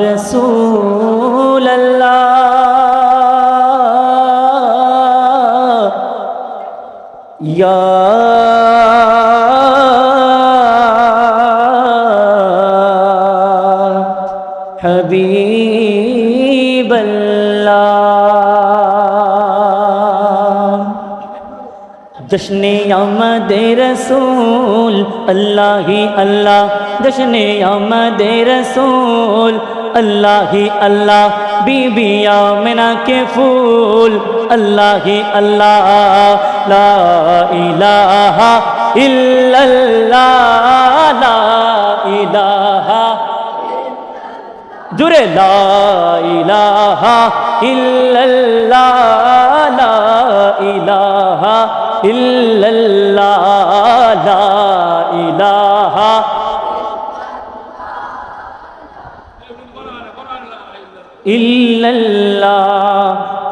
رسول الله يا حبيب الله জশনে আমাদের রসুল আল্লাহি আল্লাহ জশনে আমাদের রসুল আল্লাহি আল্লাহ বিবি আমেনা কে ফুল আল্লাহি আল্লাহ লা ইলাহা ইল্লাল্লাহ লা ইলাহা ইলাহা ইল্লাল্লাহ ইল্লাল্লাহ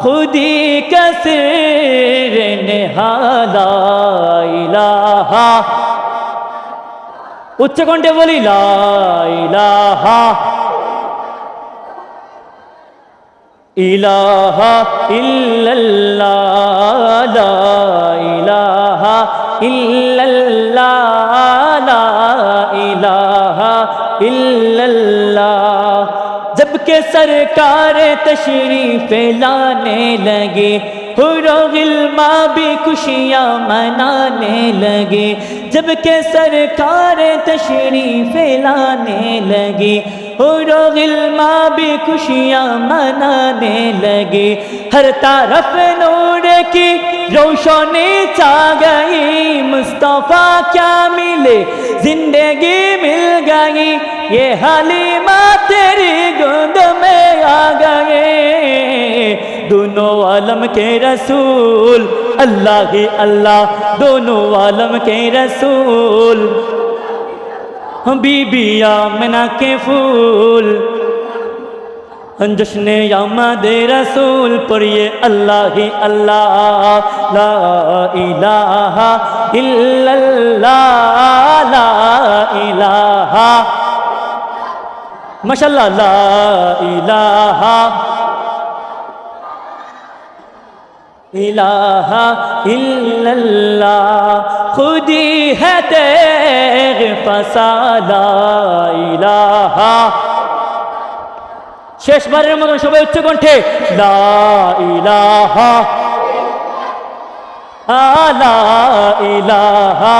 খুদি কসির নেহালা ইলাহা উচ্চ কণ্ঠে বলি লা ইলাহা ইলাহা الہ الا اللہ لا الہ الا اللہ جبکہ سرکار تشریف لانے لگے غلما بھی خوشیاں منانے لگے۔ جبکہ سرکار تشریف لانے لگے लगे हुरो गिल्मा भी खुशियाँ मनाने लगे। हर तरफ़ नूर की रोशनी छा गई। मुस्तफ़ा क्या मिले? ज़िंदगी मिल गई। ये हलीमा तेरी गोद में आ गए। दोनों आलम के रसूल, अल्लाह ही अल्लाह। दोनों आलम के रसूल। বিবিয়া মেনাকে ফুল জশ্নে আমাদে রসুল পড়িয়ে আল্লাহ আল্লাহ লা ইলাহা ইল্লাল্লাহ লা ইলাহা মাশাআল্লাহ লা ইলাহা ইলাহা खुदी है तेग फसाला इलाहा শেষবারের মতন সবাই উচ্চ কণ্ঠে লা ইলাহা আলা ইলাহা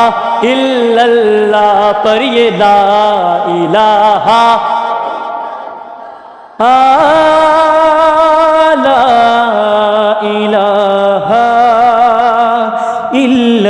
ইল্লাল্লাহ পড়িয়ে লা ইলাহা আলা ইলাহা ইল্লাল্লাহ